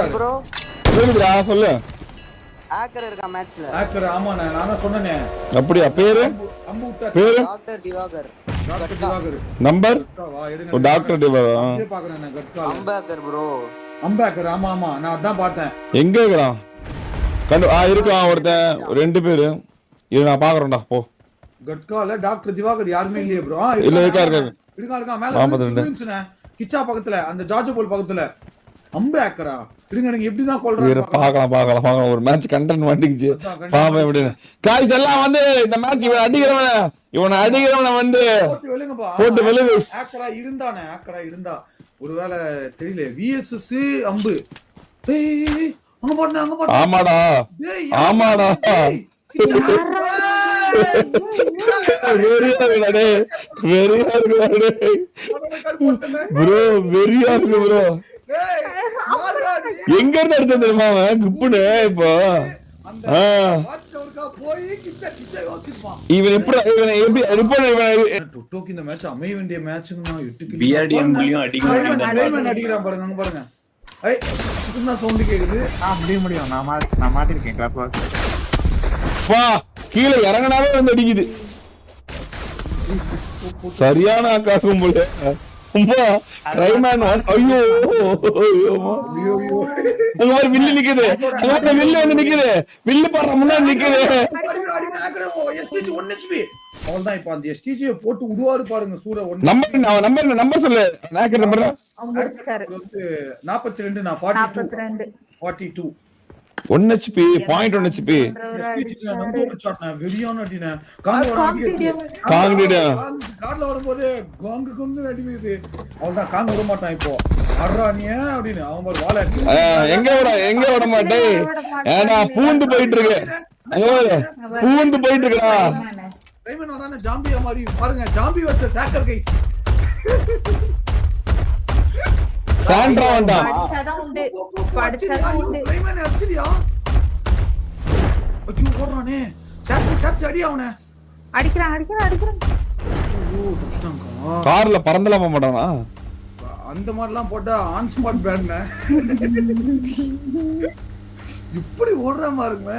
Star bro சொல்லு. Hacker இருக்கா மேட்ச்ல ஹேக்கர் ஆமாண்ணே நான் தான் சொன்னேனே. அப்படியா பேரு? அம்பு விட்டா பேரு? Doctor Diwakar. Doctor Diwakar. Number gatka, வா எடுங்க ஒரு டாக்டர் அப்படியே பாக்குறேன் நான் கட்கால அம்பேக்கர் ப்ரோ அம்பேக்கர் ஆமா ஆமா நான் அதான் பார்த்தேன். எங்க இருக்கிறான் கண்டு ஆ இருக்கான் ஒருத்தன். ரெண்டு பேரு. இது நான் பாக்குறேன்டா போ. கட்கால டாக்டர் திவாகர் யாருமே இல்லையே ப்ரோ இல்ல, இருக்கா, இருக்கா. இருக்கா இருக்கா மேல. கிச்சா பக்கத்துல அந்த ஜார்ஜ் போல் பக்கத்துல. அம்பேக்கரா இருங்க எனக்கு எப்படி தான் கொல்றாங்க பார்க்கலாம்? பார்க்கலாம் பார்க்கலாம். ஒரு மேட்ச் கண்டென்ட் மாட்டிக்கிச்சு. பாப்பேன் எப்படின்னு. காய்ஸ் எல்லாம் வந்து இந்த மேட்ச் இவன் அடிக்கிறவன இவனை அடிக்கிறவன வந்து போட்டு வெளுங்க. ஹேக்கரா இருந்தானே ஹேக்கரா இருந்தா. ஒருவேளை தெரியல விஎஸ்எஸ் அம்பு. ஏய், அங்க பாட்டு அங்க பாட்டு ஆமாடா. ஆமாடா. வெறியா போட்டேனே. ப்ரோ வெறியா இருக்கு ப்ரோ? எங்க இருந்து அடிச்சது தெரியுமா அவன்? குப்புனு இப்போ. இவன் எப்படி இவனை எப்படி ரிப்போர்ட் இவனை டுட்டோக்கு இந்த மேட்ச் அமைய வேண்டிய மேட்ச்னா எட்டு BRDM புள்ளியும் அடிக்க டைமண்ட் வேண்டியது டைமண்ட் அடிக்கிறான் பாருங்க அங்க பாருங்க. ஐ சுத்தமா சவுண்ட் கேக்குது. ஆ முடியும் முடியும். நான் நான் மாட்டிருக்கேன் கிளாஸ் பாக்ஸ் பா கீழே இறங்கினாவே வந்து அடிக்குது. சரியான ஆக்காக்கும் போல அம்மா ரைமேன் ஐயோ மாதிரி வில்லு நிக்குது. அங்க வில்லு வந்து நிக்குது. வில்லு பாடுற முன்னாடி நிக்குது. அவ்வளவுதான் இப்ப அந்த எஸ்டிஜி போட்டு விடுவாரு பாருங்க சூர ஒன்னு நம்பர் நம்பர் நம்பர் சொல்லு நாக்கர் நம்பர் நாற்பத்தி ரெண்டு நான் forty two forty two one HP point one HP வெறியான அடினேன் காங்க வர அடிக்கிறது. காங்கிரீட் கார்ல வரும்போது காங்கு கொங்கு அடிக்குது. அவள்தான் காங்க விட மாட்டான் இப்போ. ஏன் அப்படின்னு அவன் ஒரு வாழை எங்க விட எங்க விட ஏன்னா பூந்து போயிட்டு இருக்கு. பூந்து போயிட்டு இருக்கா டைமன் வரானே ஜாம்பியா மாதிரி பாருங்க ஜாம்பி வச்ச சாக்கர் கைஸ் சாண்ட்ரா வந்தான். உண்டு. உண்டு. அச்சோ ஓடுறானே. சாட்சி சாட்சி அடி அவனை. அடிக்கிறான் அடிக்கிறான் அடிக்கிறான். ஐயோ தப்பிச்சிட்டாங்கக்கா. கார்ல பறந்துலாம் மாட்டானா? அந்த மாதிரிலாம் போட்டா ஆன் ஸ்பாட் பேட்ன இப்படி ஓடுற பாருங்க.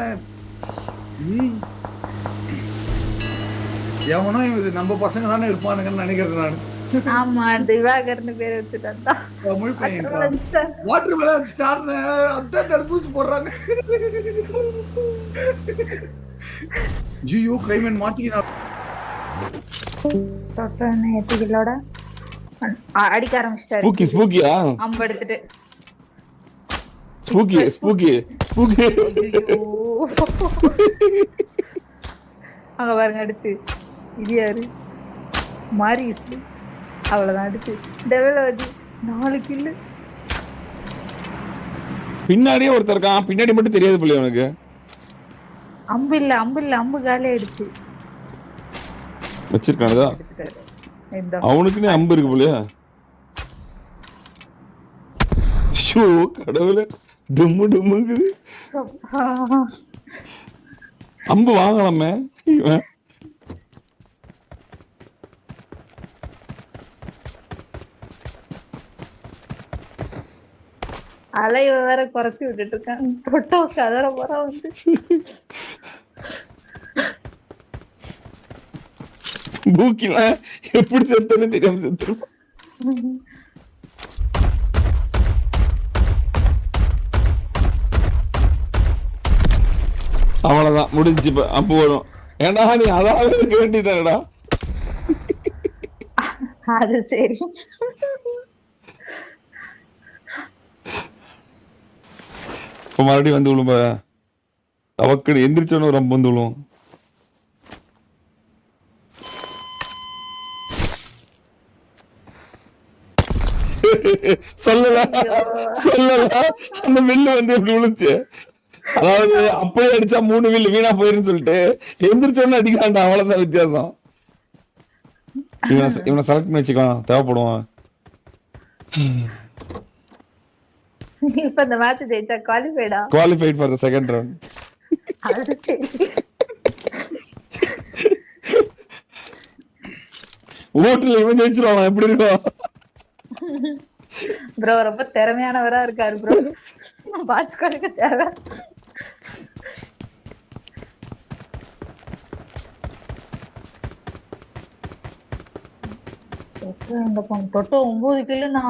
ஏய். எவனோ இது நம்ம பசங்க தானே இருப்பானுங்கன்னு நினைக்கிறேன் நான். ஆமா திவாகர்னு பேர் வச்சுட்டான் தமிழ் பையன் வாட்டர் மெலன் ஸ்டார்னு தடுப்பூசி போடுறாங்க. ஜியோ கிரைமன் மாட்டிக்கினா தொட்டோன்னு எட்டு கிலோட அ- அடிக்க ஆரம்பிச்சிட்டாரு. ஸ்பூக்கி ஸ்பூக்கியா அம்பு எடுத்துட்டு. ஸ்பூக்கி ஸ்பூக்கி ஸ்பூக்கி ஐயோ. அங்க பாருங்க அடுத்து. இது யாரு? மாரி அவ்வளவுதான் அடுத்து டெவலஜி நாலு கில்லு பின்னாடியே ஒருத்தர் இருக்கான். பின்னாடி மட்டும் தெரியாது பிள்ளை உனக்கு அம்பு இல்ல அம்பு இல்ல அம்பு காலி ஆயிடுச்சு வச்சிருக்கானதா? அவனுக்குன்னே அம்பு. இருக்கு போலயா ஷோ கடவுளே. டும்மு டும்முங்குது. அம்பு வாங்கலாமே. இவன் அலைய வேற குறைச்சு விட்டுட்டு இருக்கான். தொட்டோ கதற போற வந்து. பூக்கிலாம் எப்படி செத்துன்னு தெரியாம செத்துருப்பான் அவ்வளவுதான் முடிஞ்சு இப்ப. அம்பு வரும் ஏண்டா நீ அதாவது இருக்க வேண்டியதானடா அது சரி. இப்ப மறுபடியும் வந்து விழும்ப? அவக்கடு எந்திரிச்சோன்னு ரொம்ப வந்து விழுவும் சொல்லல. சொல்லல. அந்த வில்லு வந்து எப்படி விழுச்சு அதாவது அப்படியே அடிச்சா மூணு வில்லு வீணா போயிருன்னு சொல்லிட்டு எந்திரிச்சோன்னு அடிக்கிறான்டா. அவ்வளவுதான் வித்தியாசம். இவனை இவனை செலக்ட் பண்ணி வச்சுக்கலாம் தேவைப்படுவான். இப்ப இந்த மேட்ச் ஜெயிச்சா குவாலிஃபைடா qualified for the second round ஓட்டுல இவன் ஜெயிச்சிருவான் எப்படி இருக்கும் ப்ரோ ரொம்ப திறமையானவரா இருக்காரு ப்ரோ பாட்ச் கொடுக்க தேவை. தொட்டு எங்க போன தொட்டு ஒன்பது கிலோண்ணா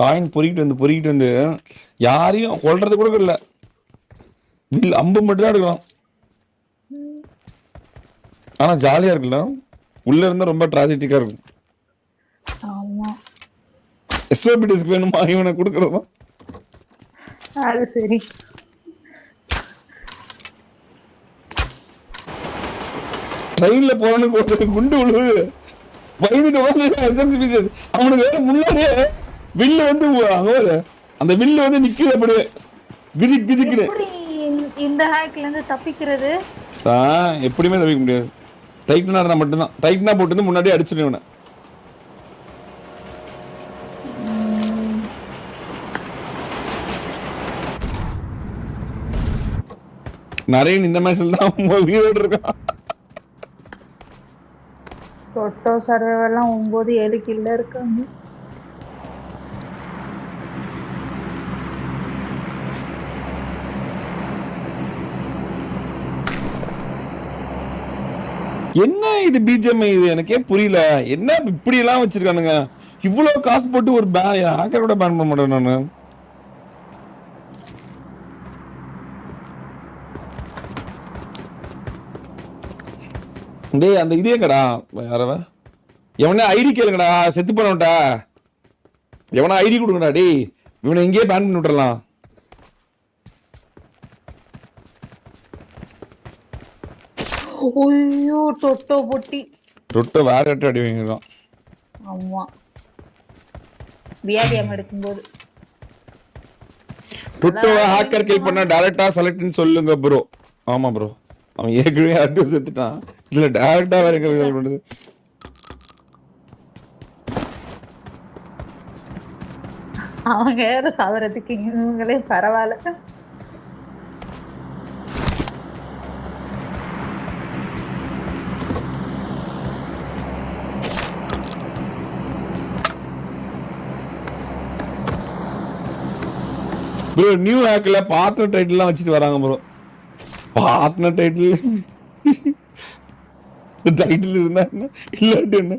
காயின் பொறிக்கிட்டு வந்து பொறிக்கிட்டு வந்து யாரையும் கொல்றது கூட இல்ல. வில் அம்பு மட்டும் தான் எடுக்கலாம் ஆனா ஜாலியா இருக்குல்ல? உள்ள இருந்தா ரொம்ப டிராஜெட்டிக்கா இருக்கும். எஸ்ஓபிடிஸ்க்கு வேணுமா? இவனை கொடுக்கறதும் அது சரி. ட்ரெயின்ல போறவனுக்கு குண்டு விழுது பயந்துட்டு அவனுக்கு வேற முன்னாடியே வில்லு வந்து அந்த வில்லு வந்து நிக்குது அப்படியே. கிஜிக் கிஜிக்குன்னு எப்படி இந்த- ஹேக்ல இருந்து தப்பிக்கிறது? ஆ, எப்படியுமே தவிக்க முடியாது. டைட்டனா இருந்தா மட்டும்தான். டைட்டனா போட்டு முன்னாடியே அடிச்சிடும் இவனை. நரேன் இந்த மேட்ச்ல தான் உயிரோடு இருக்கான். தொட்டோ சர்வேவெல்லாம் ஒன்பது ஏழு கில்ல இருக்காங்க. என்ன இது பிஜிஎம் இது? எனக்கே புரியல. என்ன இப்படி எல்லாம் வச்சிருக்கானுங்க? இவ்வளவு காசு போட்டு ஒரு பே ஹேக்கர் கூட பேன் பண்ண மாட்டேன் நான். டேய் அந்த இதே கடா யாரவ எவனே ஐடி கேளுங்கடா செத்து போனவன்டா. எவனா ஐடி கொடுங்கடா டேய். இவனை எங்கேயே பேன் பண்ணி விட்டுறலாம். ஐயோ தொட்டோ பொட்டி. ரொட்டோ வேற இடத்த அடி ஆமா. வியாதியம் எடுக்கும்போது. டுட்டோவை ஹேக்கர் கில் பண்ண டைரக்டா செலக்ட்னு சொல்லுங்க ப்ரோ ஆமா ப்ரோ அவன் ஏற்கனவே அட்ரஸ் எடுத்துட்டான் இதுல டைரக்டா வேற எங்க ரிசல்ட் பண்ணுது. அவங்க யாரும் சாவறதுக்கு இவங்களே பரவாயில்ல. ப்ரோ நியூ ஹேக்கில் பார்ட்னர் டைட்டில்லாம் வச்சுட்டு வராங்க ப்ரோ பார்ட்னர் டைட்டில் டைட்டில் இருந்தா என்ன? இல்லாட்டி என்ன?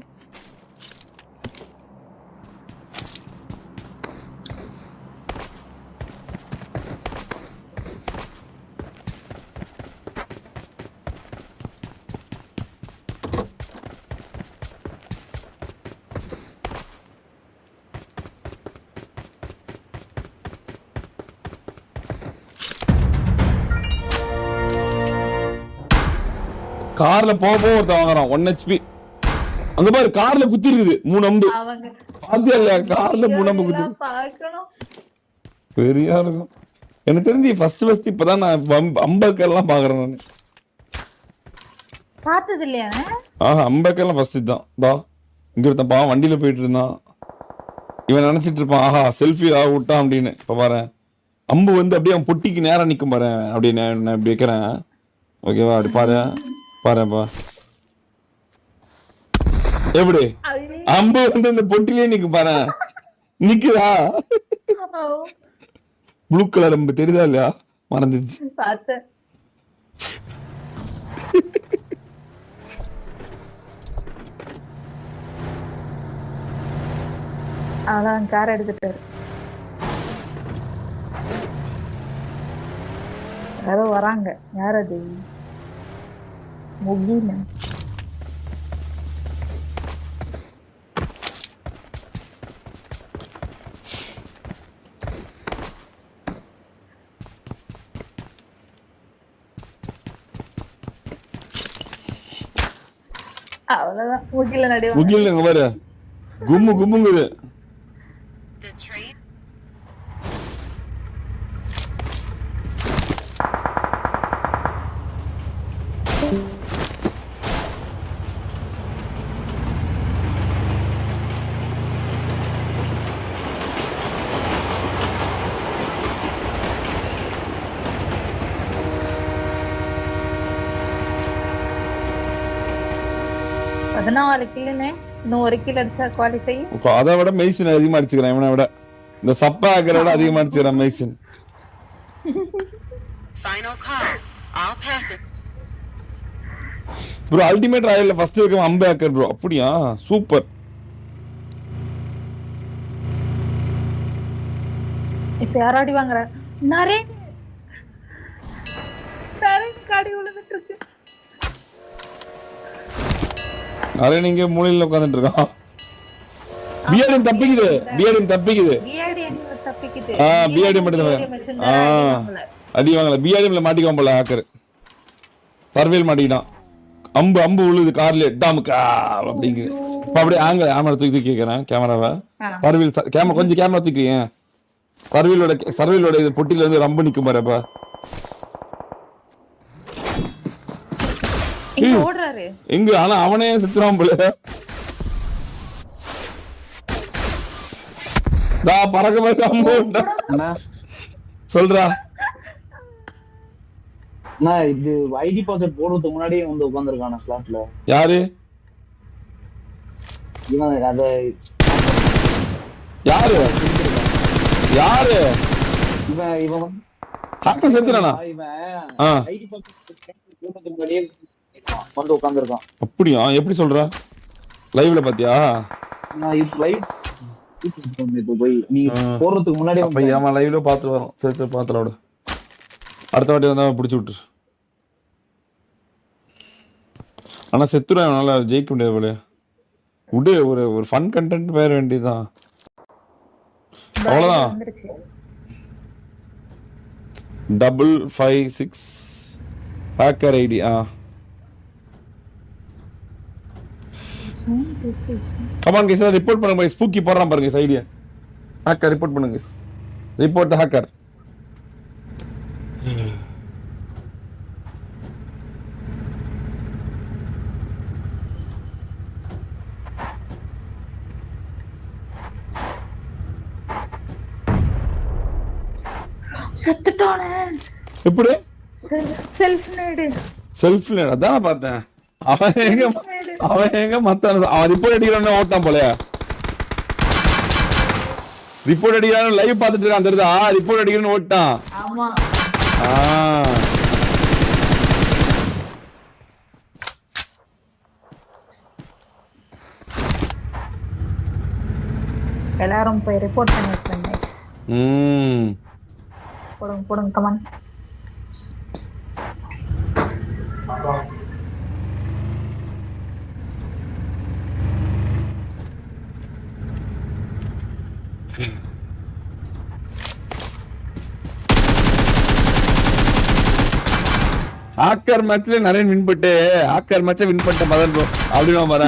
கார்ல போக போக ஒருத்தன் வாங்குறான். ஒன் ஹெச்பி அங்க பாரு கார்ல குத்தி இருக்குது மூணு அம்பு. பாத்தியா இல்லையா கார்ல மூணு அம்பு குத்தி பெரியா இருக்கும். எனக்கு தெரிஞ்சு ஃபர்ஸ்ட் ஃபர்ஸ்ட் இப்பதான் நான் அம்பக்கெல்லாம் பாக்குறேன் நான். பார்த்தது இல்லையா ஆஹா அம்பக்கெல்லாம் ஃபர்ஸ்ட் இதுதான் பா இங்க ஒருத்தன் பாவம் வண்டியில போயிட்டு இருந்தான். இவன் நினைச்சிட்டு இருப்பான் ஆஹா செல்ஃபி ஆக விட்டான் அப்படின்னு. இப்ப பாரு அம்பு வந்து அப்படியே அவன் பொட்டிக்கு நேரா நிக்கும் பாரு அப்படி நான் நான் இப்படி வைக்கிறேன். ஓகேவா அப்படி பாரு. பாருப்பா எப்படி? அம்பு வந்து அந்த பொட்டிலே நிக்கும் பாரு. நிக்குதா? ப்ளூ கலர் அம்பு தெரியுதா இல்லையா? மறந்துச்சு அதான் கார் எடுத்துட்டாரு. யாரோ வராங்க. யார் அது? முகில அவ்வளவுதான் முகில நடுவாங்க முகில் இங்க பாரு கும்மு கும்முங்குது பதினாலு கில்லுன்னு இன்னும் ஒரு கிலோ அடிச்சா குவாலிஃபை இப்போ அதை விட மெய்சின் அதிகமா அடிச்சுக்கிறேன் இவனை விட. இந்த சப்பா ஆக்கிற விட அதிகமா அடிச்சுக்கிறேன் passengers. ப்ரோ அல்டிமேட் ராயல்ல ஃபர்ஸ்ட் இருக்க அம்பே ஆக்கர் ப்ரோ அப்படியா? சூப்பர் இப்ப யாராடி வாங்குற நரேன். நரேன் காடி விழுந்துட்டு நிறைய நீங்க மூலையில உட்காந்துட்டு இருக்கான் பிஆர்எம் தப்பிக்குது. பிஆர்எம் தப்பிக்குது. ஆ பிஆர்டி மட்டும் ஆ அடி வாங்கல. பிஆர்எம்ல மாட்டிக்குவான் போல ஹேக்கர் சர்வேல் மாட்டிக்கிட்டான். அம்பு அம்பு உழுது கார்ல டாமுக்கா அப்படிங்குது. இப்ப அப்படியே ஆங்க கேமரா தூக்கி தூக்கி கேட்கறேன் கேமராவை. சர்வீல் கேமரா கொஞ்சம் கேமரா தூக்கி சர்வீலோட சர்வீலோட இது பொட்டில இருந்து ரொம்ப நிக்கும் பாரு அப்ப இங்க ஓடுறாரு. எங்க ஆனா அவனே சுத்துறான் போல. டா பறக்க பறக்க அம்பு விட்டா. அண்ணா சொல்றா. அண்ணா இது ஐடி பாஸ்வேர்ட் போடுறதுக்கு முன்னாடியே வந்து உட்காந்துருக்கான ஸ்லாட்ல யாரு? இவன் அத யாரு? யாரு? இவன் இவன் ஹாக்கர் செத்துறானா? இவன் ஐடி பாஸ்வேர்ட் போடுறதுக்கு முன்னாடியே வந்து உட்காந்துருக்கான் அப்படியா? எப்படி சொல்ற? லைவ்ல பாத்தியா? நான் லைவ் இப்போ போய் நீ ஆ. போடுறதுக்கு முன்னாடி அப்ப ஏமா லைவ்ல பாத்துட்டு வரோம் சரி சரி பாத்துல விடு. அடுத்த வாட்டி வந்தா பிடிச்சி விட்டுரு. ஆனா செத்துரும் அவனால ஜெயிக்க முடியாது போல விடு ஒரு ஒரு ஃபன் கண்டென்ட் பேர வேண்டியதுதான். அவ்வளவுதான். Double five six hacker ID ஆ. கமான் கைஸ் ரிப்போர்ட் பண்ணுங்க guys. ஸ்பூக்கி போடுறான் பாருங்க ஐடியா ஹேக்கர் ரிப்போர்ட் பண்ணுங்க ரிப்போர்ட் த ஹேக்கர் செத்துட்டானே. எப்படி? செல்ஃப் நேடு செல்ஃப் அதான் பார்த்தேன். அவன் எங்க அவன் எங்க மத்த அவன் ரிப்போர்ட் அடிக்கிறான்னு ஓட்டான் போலயா ரிப்போர்ட் அடிக்கிறான்னு லைவ் பார்த்துட்டு இருக்கான் தெரியுதா ரிப்போர்ட் அடிக்கிறேன்னு ஓட்டான் எல்லாரும் போய் ரிப்போர்ட் பண்ணி விட்டுருங்க ம் போடுங்க போடுங்க கமான் ஆக்கர் மேட்ச்ல நிறைய வின் பண்ணிட்டு ஆக்கர் மேட்சை வின் பண்ணிட்ட மதன் ப்ரோ அப்படின்னு பாரு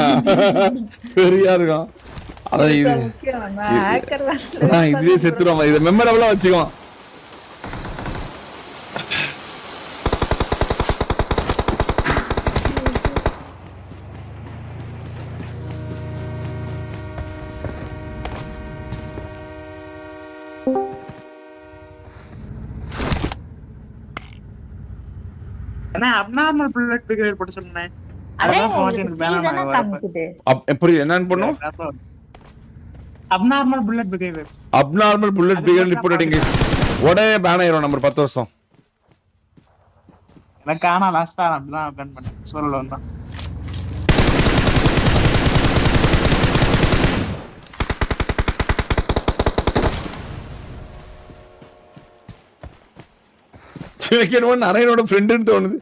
பெரியா இருக்கும். அதான் இது. இதுலயே செத்துருவோம். இதை மெமரபிளா வச்சுக்கோ வரப்ப. காமிக்குது? அப்- எப்படி என்னன்னு பண்ணும் abnormal bullet behaviour abnormal bullet figure report அடிங்க உடனே பேன் ஆயிரும் நம்பர் பத்து வருஷம். எனக்கு ஆனா லாஸ்டா அப்படிதான் பேன் பண்ணேன். சோலோல வந்தான். எனக்கு நரையனோட ஃப்ரெண்டுன்னு தோணுது.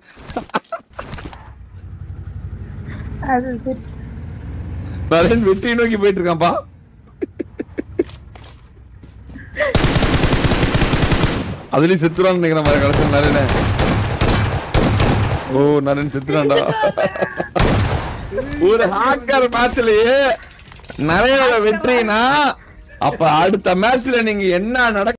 நரேன் வெற்றி நோக்கி போயிட்டு இருக்கான்ப்பா அதுலயும் செத்துறான்னு நினைக்கிறேன் மாதிரி கடைசி நரேன. ஓ நரேன் செத்துறான்டா ஒரு ஹாக்கர் மேட்ச்லயே நிறைய வெற்றினா அப்ப அடுத்த மேட்ச்ல நீங்க என்ன நடக்க